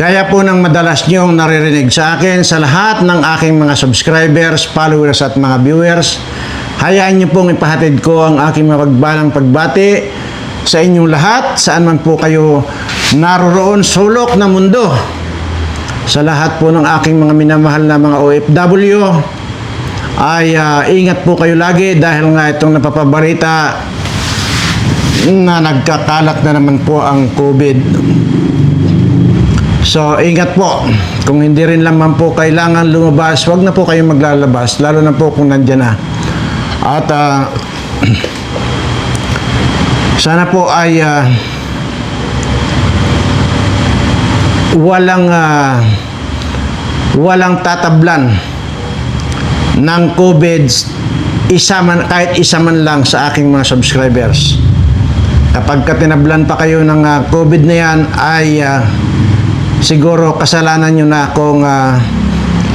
Gaya po ng madalas niyong naririnig sa akin sa lahat ng aking mga subscribers, followers at mga viewers, hayaan niyo pong ipahatid ko ang aking mapagbalang pagbati sa inyong lahat, saan man po kayo naroroon sulok ng mundo. Sa lahat po ng aking mga minamahal na mga OFW, ay ah, ingat po kayo lagi dahil nga itong napapabarita na nagkakalat na naman po ang COVID. So, ingat po. Kung hindi rin naman po kailangan lumabas, wag na po kayong maglalabas, lalo na po kung nandyan na. At ah, sana po ay ah, walang ah, walang tatablan ng COVID isa man, kahit isa man lang sa aking mga subscribers. Kapag ka tinablan pa kayo ng ah, COVID na yan, ay ah, siguro kasalanan nyo na kung ah,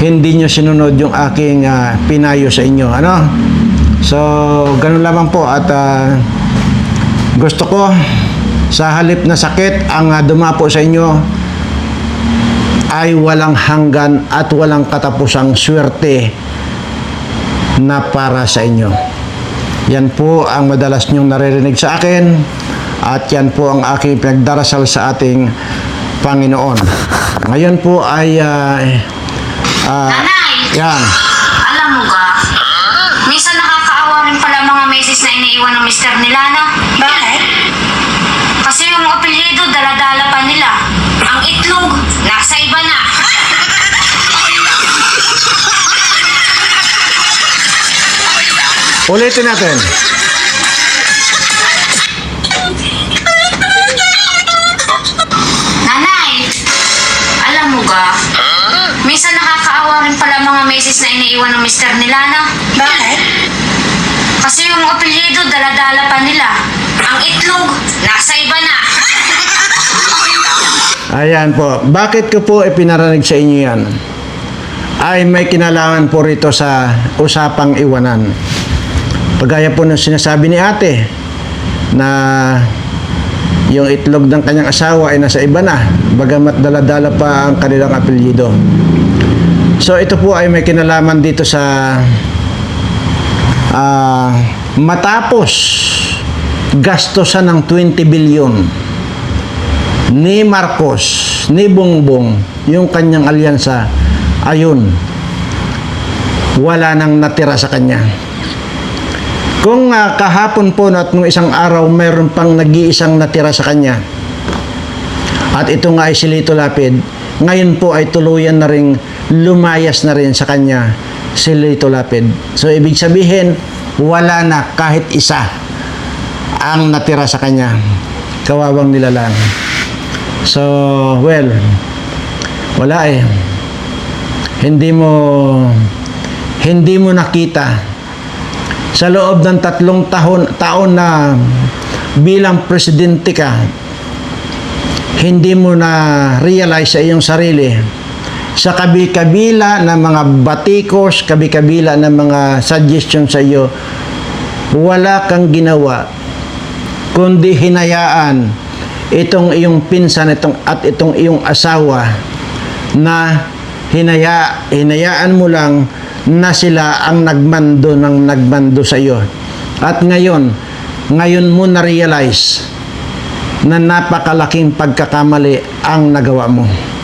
hindi nyo sinunod yung aking ah, pinayo sa inyo. Ano? So, ganun lamang po. At ah, gusto ko, sa halip na sakit, ang ah, dumapo sa inyo ay walang hanggan at walang katapusang swerte na para sa inyo. Yan po ang madalas niyong naririnig sa akin at yan po ang aking pinagdarasal sa ating Panginoon. Ngayon po ay ah, ah, Nanay! yan. Alam mo ka, minsan nakakaawa rin pala mga meses na iniiwan ng mister nila, no? Bakit? Kasi yung apelyido, daladala pa nila. Ang itlog, nasa iba na. Ulitin natin. Rin pala mga meses na iniiwan ng mister nila, no? Bakit? Kasi yung apelyido, daladala pa nila. Ang itlog, nasa iba na. Ayan po. Bakit ko po ipinaranig sa inyo yan? Ay may kinalaman po rito sa usapang iwanan. Pagaya po ng sinasabi ni ate na yung itlog ng kanyang asawa ay nasa iba na, bagamat daladala pa ang kanilang apelyido. So ito po ay may kinalaman dito sa ah, matapos gastosan ng 20 billion ni Marcos, ni Bongbong, yung kanyang alyansa, ayun, wala nang natira sa kanya. Kung ah, kahapon po at nung isang araw mayroon pang nag-iisang natira sa kanya, at ito nga ay si Lito Lapid, ngayon po ay tuluyan na rin, lumayas na rin sa kanya si Lito Lapid. So ibig sabihin, wala na kahit isa ang natira sa kanya. Kawawang nilalang. So, well, wala eh. Hindi mo hindi mo nakita sa loob ng tatlong taon, taon na bilang presidente ka, hindi mo na realize sa iyong sarili sa kabi-kabila ng mga batikos, kabi-kabila ng mga suggestion sa iyo, wala kang ginawa kundi hinayaan itong iyong pinsan itong, at itong iyong asawa na hinaya, hinayaan mo lang na sila ang nagmando ng nagmando sa iyo. At ngayon, ngayon mo na-realize na napakalaking pagkakamali ang nagawa mo.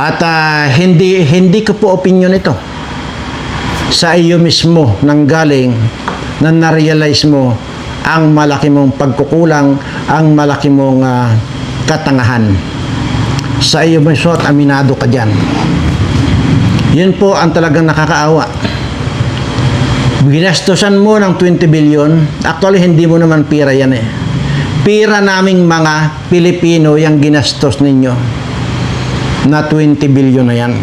At ah, hindi hindi ko po opinion ito. Sa iyo mismo nang galing na na-realize mo ang malaki mong pagkukulang, ang malaki mong ah, katangahan. Sa iyo mismo at aminado ka dyan. Yun po ang talagang nakakaawa. Ginastosan mo ng 20 billion, actually hindi mo naman pira yan eh. Pira naming mga Pilipino yung ginastos ninyo na 20 billion na yan.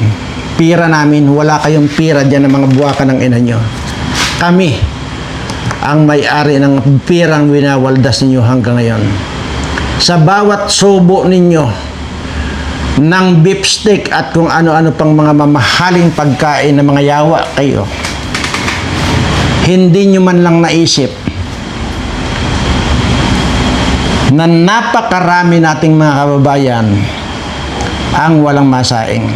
Pira namin, wala kayong pira dyan ng mga buwaka ng ina nyo. Kami, ang may-ari ng pirang winawaldas ninyo hanggang ngayon. Sa bawat subo ninyo ng beef steak at kung ano-ano pang mga mamahaling pagkain ng mga yawa kayo, hindi nyo man lang naisip na napakarami nating mga kababayan ang walang masaing.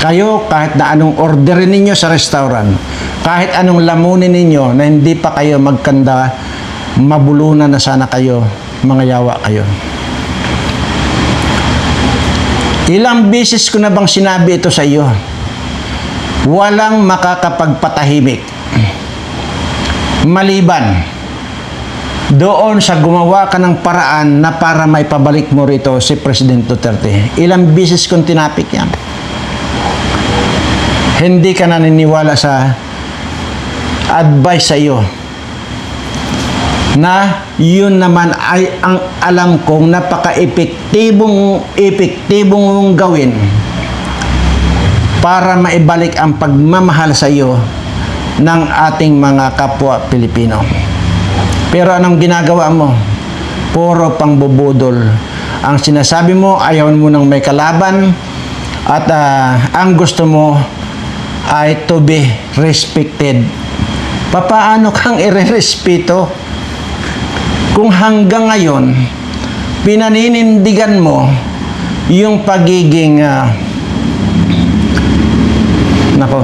Kayo, kahit na anong orderin ninyo sa restaurant, kahit anong lamunin ninyo na hindi pa kayo magkanda, mabulunan na sana kayo, mga yawa kayo. Ilang beses ko na bang sinabi ito sa iyo? Walang makakapagpatahimik. Maliban doon sa gumawa ka ng paraan na para may pabalik mo rito si President Duterte. Ilang beses kong tinapik yan. Hindi ka naniniwala sa advice sa iyo na yun naman ay ang alam kong napaka-epektibong epektibong gawin para maibalik ang pagmamahal sa iyo ng ating mga kapwa Pilipino. Pero anong ginagawa mo? Puro pangbubudol. Ang sinasabi mo, ayaw mo nang may kalaban at ah, ang gusto mo ay to be respected. Papaano kang irerespeto? Kung hanggang ngayon, pinaninindigan mo yung pagiging ah, nako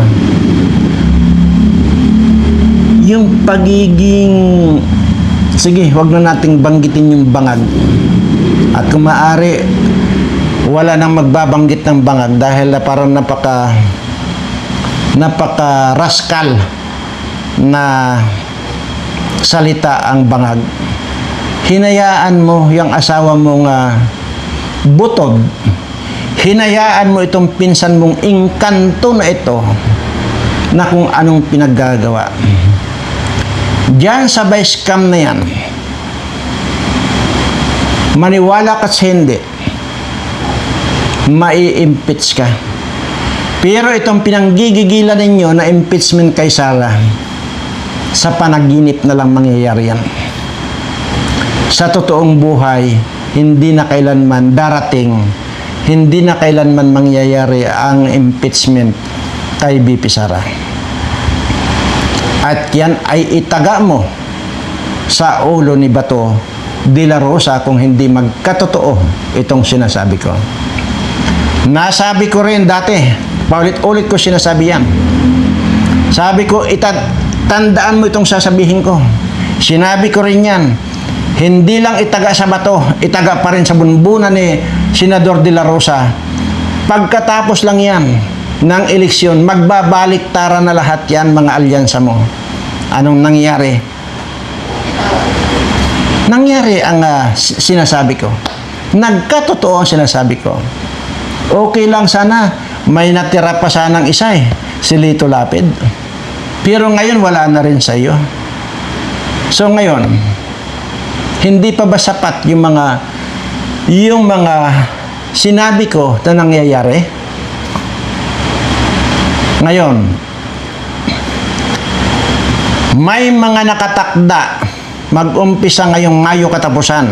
yung pagiging sige, wag na nating banggitin yung bangag. At kung maaari, wala nang magbabanggit ng bangag dahil na parang napaka napaka rascal na salita ang bangag. Hinayaan mo yung asawa mong uh, butod. Hinayaan mo itong pinsan mong ingkanto na ito na kung anong pinaggagawa. Diyan sa base cam na yan, maniwala ka sa hindi, mai-impeach ka. Pero itong pinanggigigilan ninyo na impeachment kay Sara, sa panaginip na lang mangyayari yan. Sa totoong buhay, hindi na kailanman darating, hindi na kailanman mangyayari ang impeachment kay BP Sara. At yan ay itaga mo sa ulo ni Bato de la Rosa kung hindi magkatotoo itong sinasabi ko. Nasabi ko rin dati, paulit-ulit ko sinasabi yan. Sabi ko, itad, tandaan mo itong sasabihin ko. Sinabi ko rin yan, hindi lang itaga sa bato, itaga pa rin sa bunbunan ni Senador de la Rosa. Pagkatapos lang yan ng eleksyon, magbabalik tara na lahat yan mga alyansa mo. Anong nangyari? Nangyari ang s- sinasabi ko. Nagkatotoo ang sinasabi ko. Okay lang sana, may natira pa sanang isa eh, si Lito Lapid. Pero ngayon wala na rin sa iyo. So ngayon, hindi pa ba sapat yung mga yung mga sinabi ko na nangyayari? Ngayon, may mga nakatakda mag-umpisa ngayong Mayo katapusan.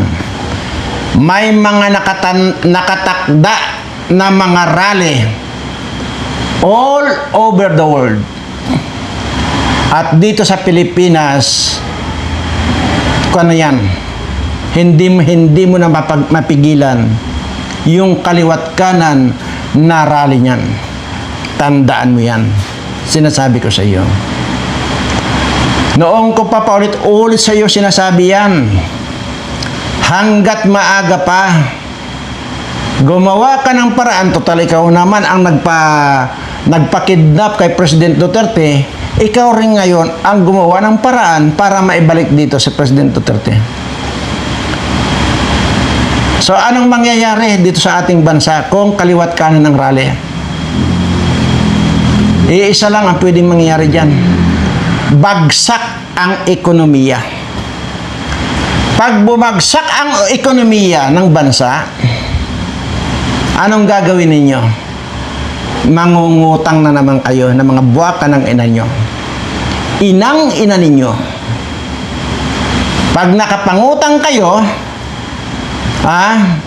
May mga nakatan, nakatakda na mga rally all over the world. At dito sa Pilipinas, kung ano yan, hindi, hindi mo na mapag, mapigilan yung kaliwat kanan na rally niyan. Tandaan mo yan. Sinasabi ko sa iyo. Noong ko pa paulit-ulit sa iyo sinasabi yan. Hanggat maaga pa, gumawa ka ng paraan, total ikaw naman ang nagpa, nagpa-kidnap kay President Duterte, ikaw rin ngayon ang gumawa ng paraan para maibalik dito si President Duterte. So anong mangyayari dito sa ating bansa kung kaliwat kanan ng rally? Iisa lang ang pwedeng mangyayari dyan. Bagsak ang ekonomiya. Pag bumagsak ang ekonomiya ng bansa, anong gagawin ninyo? Mangungutang na naman kayo ng mga buwaka ng ina nyo. Inang ina ninyo. Pag nakapangutang kayo, ah,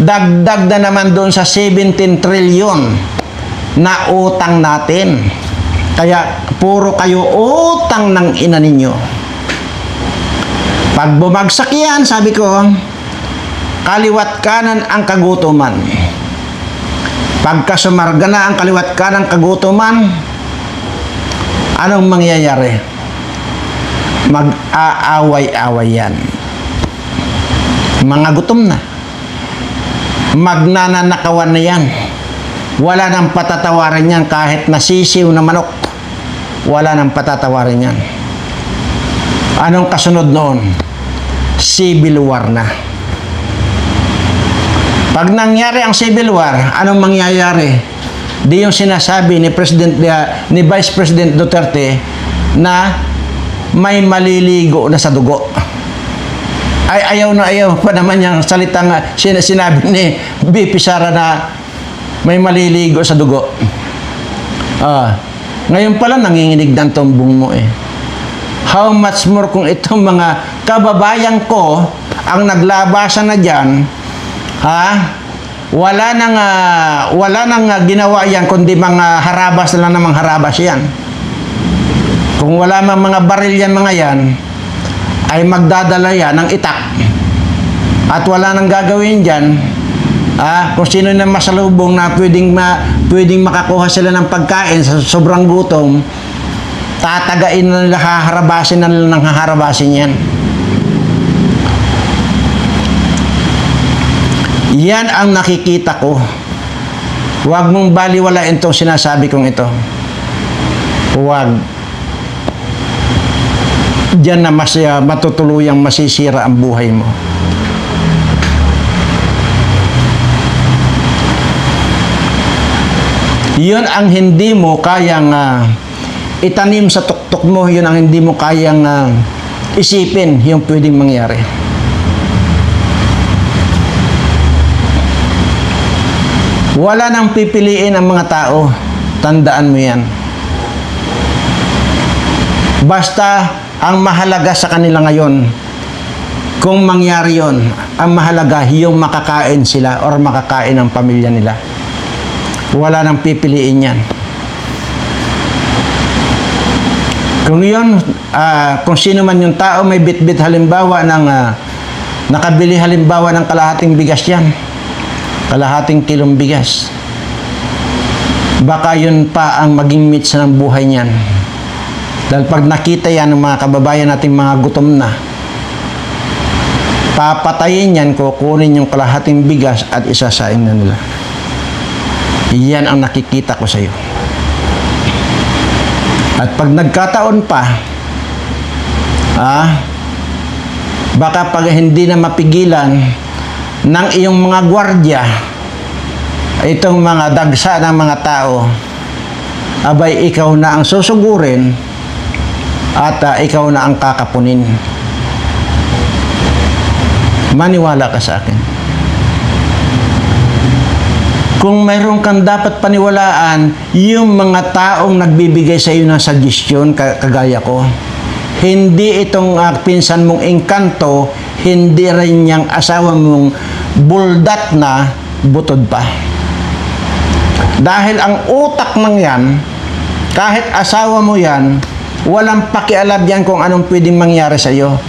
dagdag na naman doon sa 17 trillion na utang natin. Kaya puro kayo utang ng ina ninyo. Pag bumagsak yan, sabi ko, kaliwat kanan ang kagutuman. Pagka sumarga na ang kaliwat kanan kagutuman, anong mangyayari? Mag-aaway-away yan. Mga gutom na. Magnananakawan na yan. Wala nang patatawarin yan kahit nasisiw na manok. Wala nang patatawarin yan. Anong kasunod noon? Civil war na. Pag nangyari ang civil war, anong mangyayari? Di yung sinasabi ni President ni Vice President Duterte na may maliligo na sa dugo. Ay ayaw na ayaw pa naman yung salitang sin- sinabi ni BP Sara na may maliligo sa dugo. Ah, ngayon pala nanginginig ng tumbong mo eh. How much more kung itong mga kababayan ko ang naglabasan na diyan, ha? Wala nang ah, wala nang ah, ginawa yan kundi mga harabas na lang namang harabas yan. Kung wala mang mga baril yan mga yan, ay magdadala yan ng itak. At wala nang gagawin dyan, ah, kung sino na masalubong na pwedeng, ma, pwedeng makakuha sila ng pagkain sa sobrang gutom, tatagain na nila, haharabasin na nila ng haharabasin yan. Yan ang nakikita ko. Huwag mong baliwalain itong sinasabi kong ito. Huwag. Diyan na mas, uh, matutuluyang masisira ang buhay mo. Yun ang hindi mo kayang ah, itanim sa tuktok mo, yun ang hindi mo kayang ah, isipin yung pwedeng mangyari. Wala nang pipiliin ang mga tao. Tandaan mo yan. Basta ang mahalaga sa kanila ngayon, kung mangyari yon, ang mahalaga yung makakain sila or makakain ang pamilya nila. Wala nang pipiliin yan. Kung yun, ah, kung sino man yung tao may bit-bit halimbawa ng ah, nakabili halimbawa ng kalahating bigas yan, kalahating kilong bigas, baka yun pa ang maging mitsa ng buhay niyan. Dahil pag nakita yan ng mga kababayan nating mga gutom na, papatayin yan, kukunin yung kalahating bigas at isasain na nila. Yan ang nakikita ko sa iyo. At pag nagkataon pa, ah, baka pag hindi na mapigilan ng iyong mga gwardya, itong mga dagsa ng mga tao, abay ikaw na ang susugurin at ah, ikaw na ang kakapunin. Maniwala ka sa akin. Kung mayroon kang dapat paniwalaan, yung mga taong nagbibigay sa iyo ng suggestion, ka- kagaya ko, hindi itong ah, pinsan mong engkanto, hindi rin yung asawa mong buldat na butod pa. Dahil ang utak ng yan, kahit asawa mo yan, walang pakialam yan kung anong pwedeng mangyari sa iyo.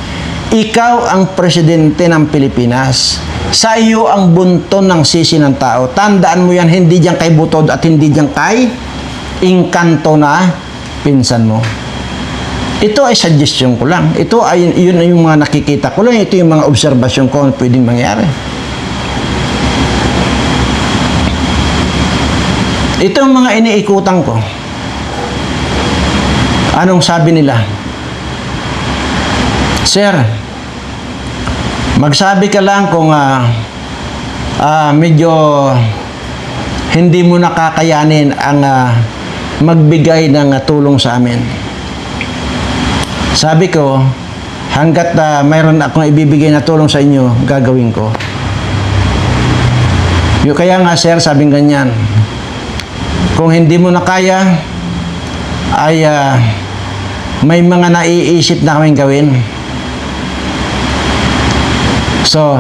Ikaw ang presidente ng Pilipinas. Sa iyo ang bunton ng sisi ng tao. Tandaan mo yan, hindi diyan kay Butod at hindi diyan kay Inkanto na pinsan mo. Ito ay suggestion ko lang. Ito ay yun ay yung mga nakikita ko lang. Ito yung mga obserbasyon ko na pwedeng mangyari. Ito ang mga iniikutan ko. Anong sabi nila? Sir, magsabi ka lang kung ah, ah, medyo hindi mo nakakayanin ang ah, magbigay ng ah, tulong sa amin. Sabi ko, hanggat ah, mayroon akong ibibigay na tulong sa inyo, gagawin ko. Yung kaya nga sir, sabing ganyan, kung hindi mo na kaya, ay ah, may mga naiisip na kaming gawin. So,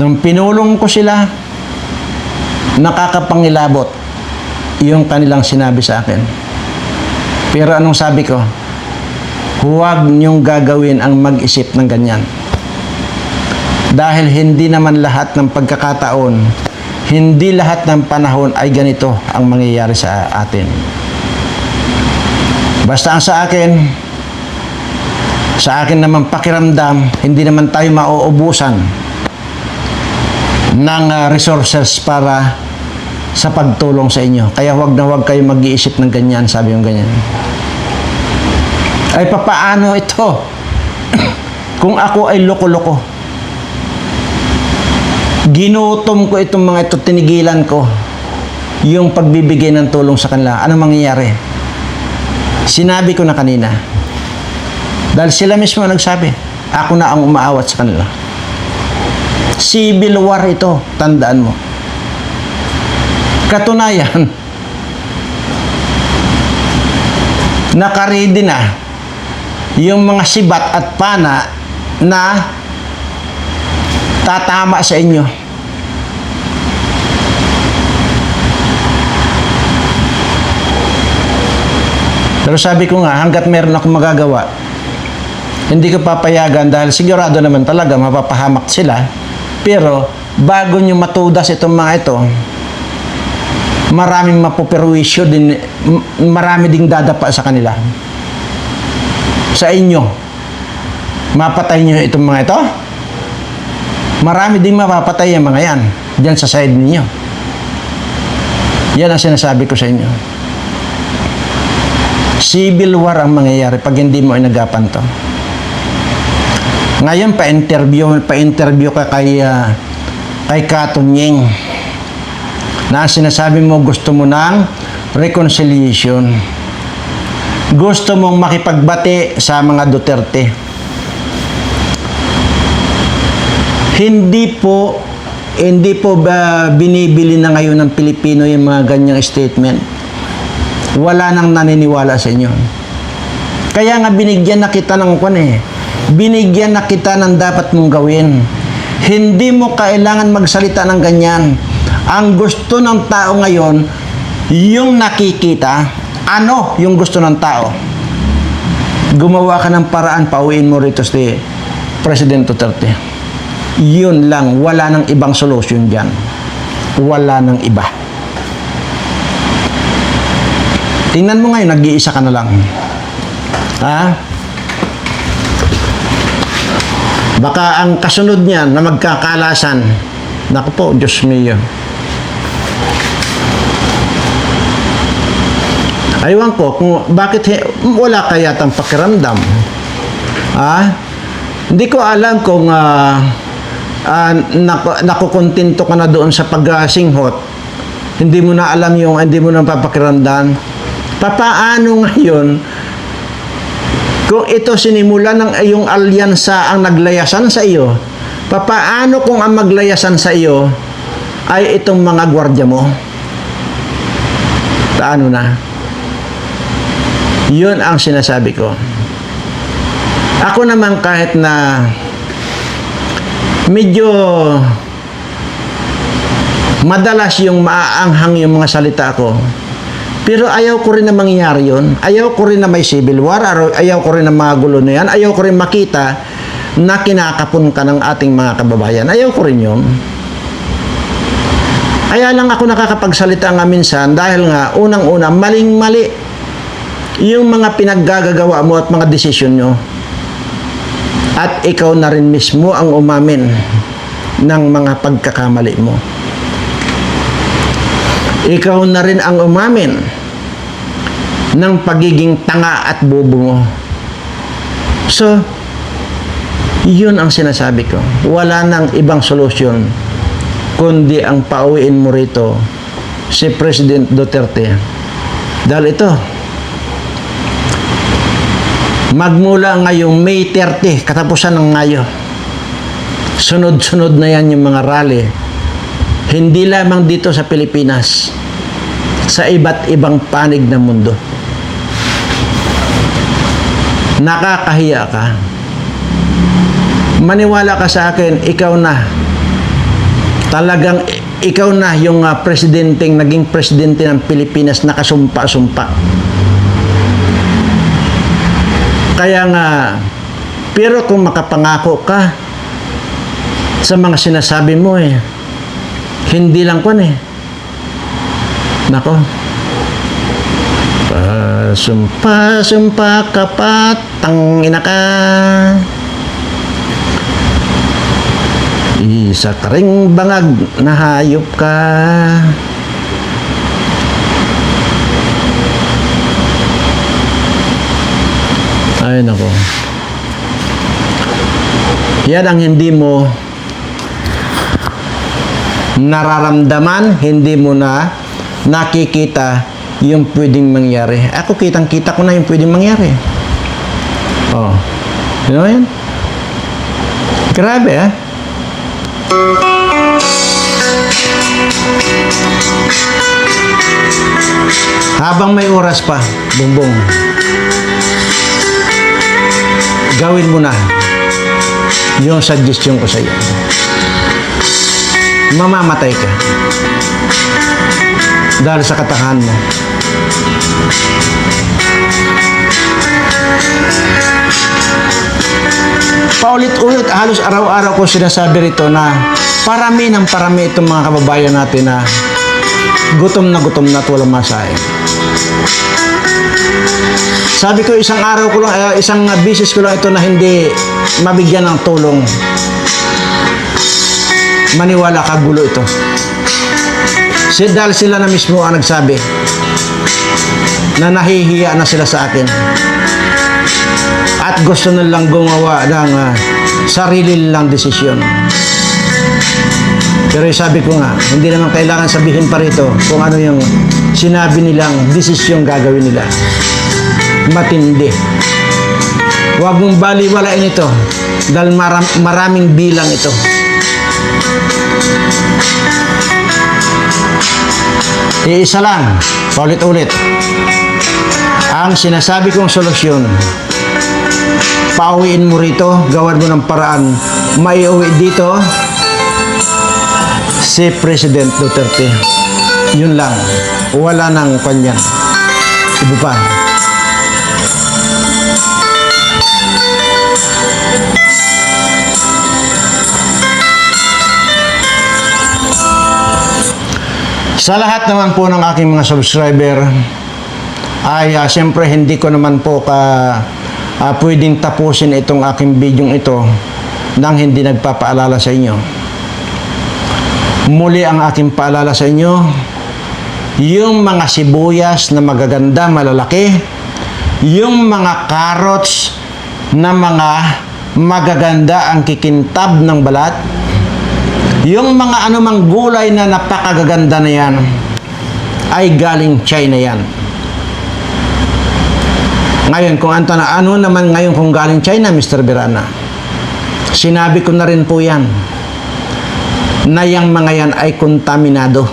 nung pinulong ko sila, nakakapangilabot yung kanilang sinabi sa akin. Pero anong sabi ko? Huwag niyong gagawin ang mag-isip ng ganyan. Dahil hindi naman lahat ng pagkakataon, hindi lahat ng panahon ay ganito ang mangyayari sa atin. Basta ang sa akin, sa akin naman pakiramdam, hindi naman tayo mauubusan ng ah, resources para sa pagtulong sa inyo. Kaya huwag na huwag kayo mag-iisip ng ganyan, sabi yung ganyan. Ay papaano ito? Kung ako ay loko-loko. Ginutom ko itong mga ito, tinigilan ko yung pagbibigay ng tulong sa kanila. Ano mangyayari? Sinabi ko na kanina. Dahil sila mismo nagsabi, ako na ang umaawat sa kanila. Civil war ito, tandaan mo. Katunayan, nakaredy na yung mga sibat at pana na tatama sa inyo. Pero sabi ko nga, hanggat meron akong magagawa, hindi ko papayagan dahil sigurado naman talaga mapapahamak sila. Pero bago nyo matudas itong mga ito, maraming mapuperwisyo din, marami ding dadapa sa kanila. Sa inyo. Mapatay nyo itong mga ito. Marami ding mapapatay ang mga yan. Diyan sa side ninyo. Yan ang sinasabi ko sa inyo. Civil war ang mangyayari pag hindi mo inagapan to. Ngayon, pa-interview, pa-interview ka kay, ah, kay Katunying na sinasabi mo gusto mo ng reconciliation. Gusto mong makipagbati sa mga Duterte. Hindi po hindi po ba binibili na ngayon ng Pilipino yung mga ganyang statement? Wala nang naniniwala sa inyo. Kaya nga binigyan na kita ng kwan eh. Binigyan na kita ng dapat mong gawin. Hindi mo kailangan magsalita ng ganyan. Ang gusto ng tao ngayon, yung nakikita, ano yung gusto ng tao? Gumawa ka ng paraan, pauwiin mo rito si President Duterte. Yun lang, wala nang ibang solusyon dyan. Wala nang iba. Tingnan mo ngayon, nag-iisa ka na lang. Ha? Baka ang kasunod niyan na magkakalasan, naku po, Diyos mio. Aywan ko kung bakit wala kaya tang pakiramdam. Ha? Hindi ko alam kung uh, uh, naku, nakukontento ka na doon sa pagsinghot. Hindi mo na alam yung, hindi mo na papakiramdam. Papaano ngayon kung ito sinimula ng iyong alyansa ang naglayasan sa iyo, papaano kung ang maglayasan sa iyo ay itong mga gwardya mo? Paano na? Yun ang sinasabi ko. Ako naman kahit na medyo madalas yung maaanghang yung mga salita ko, pero ayaw ko rin na mangyari yun. Ayaw ko rin na may civil war. Ayaw ko rin na mga gulo na yan. Ayaw ko rin makita na kinakapon ka ng ating mga kababayan. Ayaw ko rin yun. Kaya lang ako nakakapagsalita nga minsan dahil nga unang-una maling-mali yung mga pinaggagawa mo at mga desisyon nyo. At ikaw na rin mismo ang umamin ng mga pagkakamali mo. Ikaw na rin ang umamin ng pagiging tanga at bobo. So, yun ang sinasabi ko. Wala nang ibang solusyon kundi ang pauwiin mo rito si President Duterte. Dahil ito, magmula ngayong May 30, katapusan ng ngayo, sunod-sunod na yan yung mga rally. Hindi lamang dito sa Pilipinas, sa iba't ibang panig ng mundo. Nakakahiya ka. Maniwala ka sa akin, ikaw na. Talagang ikaw na yung uh, presidenteng, naging presidente ng Pilipinas nakasumpa-sumpa. Kaya nga, pero kung makapangako ka, sa mga sinasabi mo eh. Hindi lang kwan eh. Nako. Sumpa ka pa, tangina ka. Isa ka ring bangag na hayop ka. Ay, nako. Yan ang hindi mo nararamdaman, hindi mo na nakikita yung pwedeng mangyari. Ako kitang-kita ko na yung pwedeng mangyari. Oh. You know yan? Grabe, ah. Habang may oras pa, bumbong. Gawin mo na yung suggestion ko sa iyo. Mamamatay ka. Dahil sa katahan mo. Paulit-ulit, halos araw-araw ko sinasabi rito na parami ng parami itong mga kababayan natin na gutom na gutom na at walang masahe. Sabi ko isang araw ko lang, eh, isang business ko lang ito na hindi mabigyan ng tulong. Maniwala ka, gulo ito. Si, dahil sila na mismo ang nagsabi na nahihiya na sila sa akin. At gusto nilang gumawa ng uh, sarili nilang desisyon. Pero sabi ko nga, hindi naman kailangan sabihin pa rito kung ano yung sinabi nilang desisyon gagawin nila. Matindi. Huwag mong baliwalain ito dahil maram- maraming bilang ito. Iisa lang, paulit-ulit. Ang sinasabi kong solusyon, pauwiin mo rito, gawan mo ng paraan, maiuwi dito, si President Duterte. Yun lang. Wala nang kanyan. Iba pa. Sa lahat naman po ng aking mga subscriber, ay uh, siyempre hindi ko naman po ka ah, pwedeng tapusin itong aking video ito nang hindi nagpapaalala sa inyo. Muli ang aking paalala sa inyo, yung mga sibuyas na magaganda, malalaki, yung mga carrots na mga magaganda ang kikintab ng balat, yung mga anumang gulay na napakagaganda na yan, ay galing China yan. Ngayon, kung anto na, ano naman ngayon kung galing China, Mr. Birana? Sinabi ko na rin po yan na yung mga yan ay kontaminado.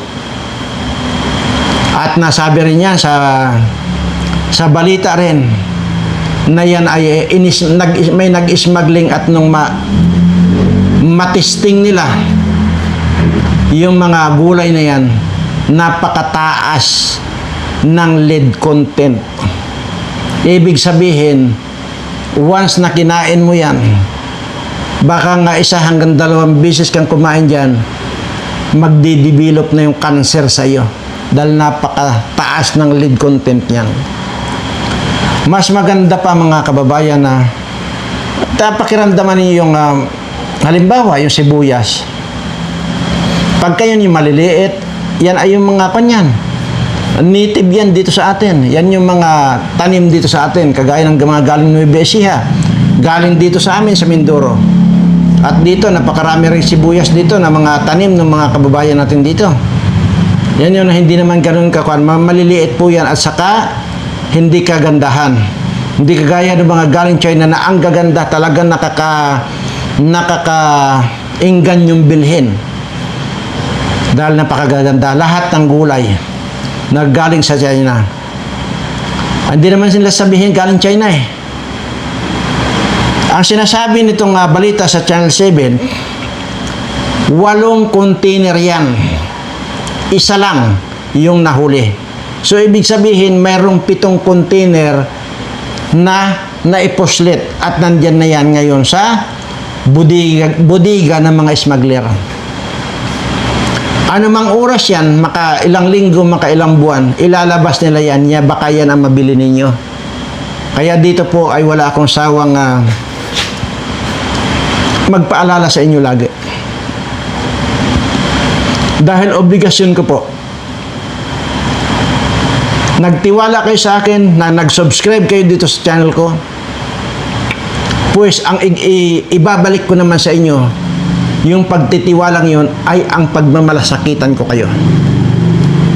At nasabi rin yan sa sa balita rin na yan ay inis, nag, may nag-smuggling at nung ma, matisting nila yung mga gulay na yan napakataas ng lead content. Ibig sabihin, once na kinain mo yan, baka nga isa hanggang dalawang beses kang kumain dyan, magdi-develop na yung cancer sa iyo dahil napakataas ng lead content niyan. Mas maganda pa mga kababayan na pakiramdaman niyo yung um, halimbawa yung sibuyas. Pag kayo yung maliliit, yan ay yung mga kanyan. Native yan dito sa atin. Yan yung mga tanim dito sa atin, kagaya ng mga galing Nueva Ecija. Galing dito sa amin sa Mindoro. At dito, napakarami rin sibuyas dito na mga tanim ng mga kababayan natin dito. Yan yun na hindi naman ganun kakuan. Ma- Maliliit po yan at saka hindi kagandahan. Hindi kagaya ng mga galing China na ang gaganda talagang nakaka nakaka inggan yung bilhin. Dahil napakaganda lahat ng gulay na galing sa China. Hindi naman sila sabihin galing China eh. Ang sinasabi nitong ah, balita sa Channel 7, walong container yan. Isa lang yung nahuli. So, ibig sabihin, mayroong pitong container na naiposlit at nandyan na yan ngayon sa budiga, budiga ng mga smuggler. Ano mang oras yan, maka ilang linggo, maka ilang buwan, ilalabas nila yan, ya baka yan ang mabili ninyo. Kaya dito po ay wala akong sawang ah, magpaalala sa inyo lagi. Dahil obligasyon ko po. Nagtiwala kayo sa akin na nag-subscribe kayo dito sa channel ko. Pues ang ibabalik ko naman sa inyo, yung pagtitiwalang yon ay ang pagmamalasakitan ko kayo.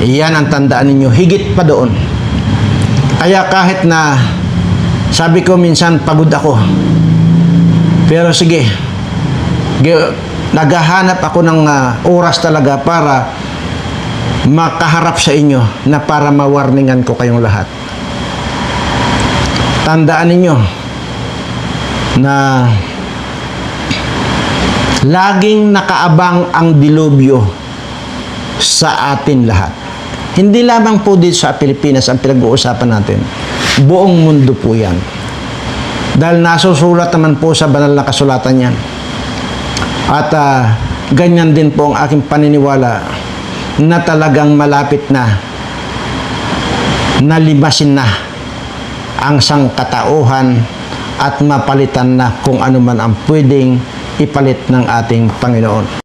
Iyan ang tandaan ninyo, higit pa doon. Kaya kahit na sabi ko minsan pagod ako, pero sige, Ge- naghahanap ako ng ah, oras talaga para makaharap sa inyo na para mawarningan ko kayong lahat. Tandaan ninyo na laging nakaabang ang dilubyo sa atin lahat. Hindi lamang po dito sa Pilipinas ang pinag-uusapan natin. Buong mundo po yan. Dahil nasusulat naman po sa banal na kasulatan yan. At ah, ganyan din po ang aking paniniwala na talagang malapit na nalimasin na ang sangkatauhan at mapalitan na kung ano man ang pwedeng ipalit ng ating Panginoon.